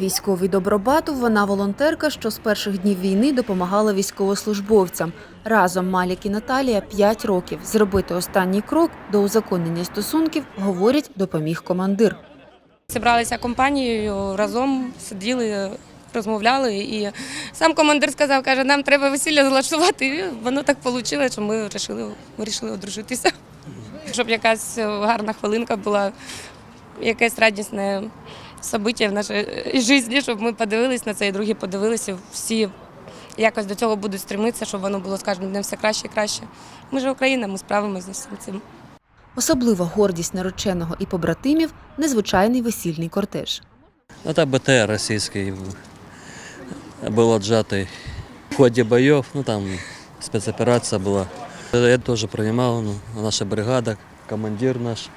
військовий добробату вона волонтерка, що з перших днів війни допомагала військовослужбовцям. Разом Малік і Наталія 5 років. Зробити останній крок до узаконення стосунків, говорять, допоміг командир. Зібралися компанією, разом сиділи, розмовляли. І сам командир сказав, каже, нам треба весілля залаштувати. І воно так вийшло, що ми вирішили, вирішили одружитися. Щоб якась гарна хвилинка була, якесь радісне собиття в нашій житті, щоб ми подивились на це і другі подивилися. Всі якось до цього будуть стремитися, щоб воно було з кожним днем все краще і краще. Ми ж Україна, ми справимося з всім цим. Особлива гордість нареченого і побратимів незвичайний весільний кортеж. Это БТР российский был отжатый в ходе боев, ну там спецоперация была. Я тоже принимал, ну, наша бригада, командир наш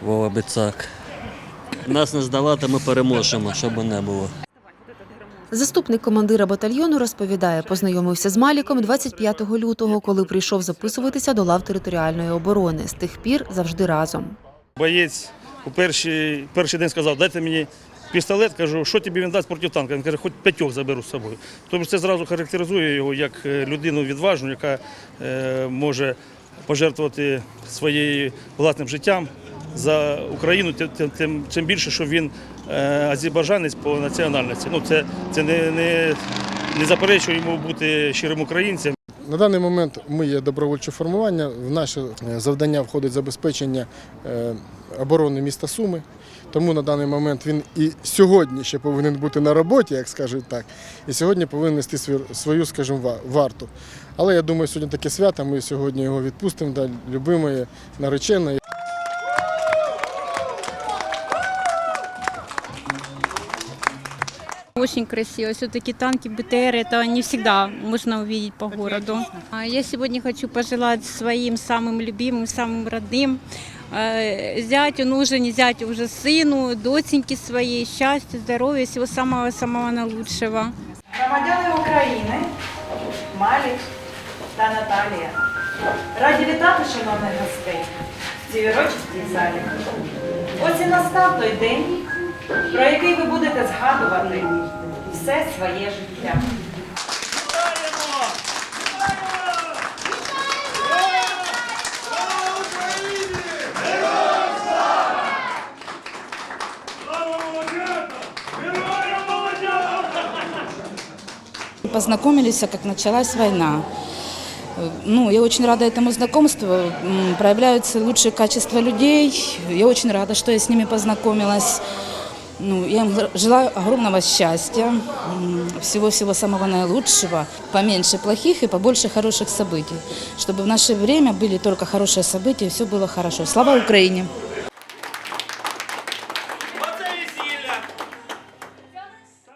Вова Бицак. Нас не здавати, ми переможемо, щоб не було. Заступник командира батальйону розповідає, познайомився з Маліком 25 лютого, коли прийшов записуватися до лав територіальної оборони. З тих пір завжди разом. Боєць у перший, перший день сказав, дайте мені пістолет, кажу, що тобі він дасть проти танка. Він каже, хоч п'ятьох заберу з собою. Тобто це зразу характеризує його як е, людину відважну, яка е, може пожертвувати своєю власним життям за Україну, тим, тим, тим, більше, що він е, азербайджанець по національності. Ну, це це не, не, не заперечує йому бути щирим українцем. На даний момент ми є добровольче формування. В наше е, завдання входить забезпечення е, оборони міста Суми. Тому на даний момент він і сьогодні ще повинен бути на роботі, як скажуть так, і сьогодні повинен нести свою, скажімо, ва- варту. Але я думаю, сьогодні таке свято. Ми сьогодні його відпустимо до любимої нареченої. Очень красиво. Все-таки танки БТР это не всегда можно увидеть по городу. А Я сегодня хочу пожелать своим самым любимым, самым родным, э, зятю, ну уже не зятю, уже сыну, доченьке своей, счастья, здоровья, всего самого-самого наилучшего. Громадяни України, Малік та Наталія. Раді вітати шановних гостей в цій урочистій залі. Ось і настав той день, про який ви будете згадувати все своє життя. Познакомились, как началась война. Ну, я очень рада этому знакомству. Проявляются лучшие качества людей. Я очень рада, что я с ними познакомилась. Ну, я им желаю огромного счастья, м, всего-всего самого наилучшего, поменьше плохих и побольше хороших событий, чтобы в наше время были только хорошие события, и все было хорошо. Слава Украине!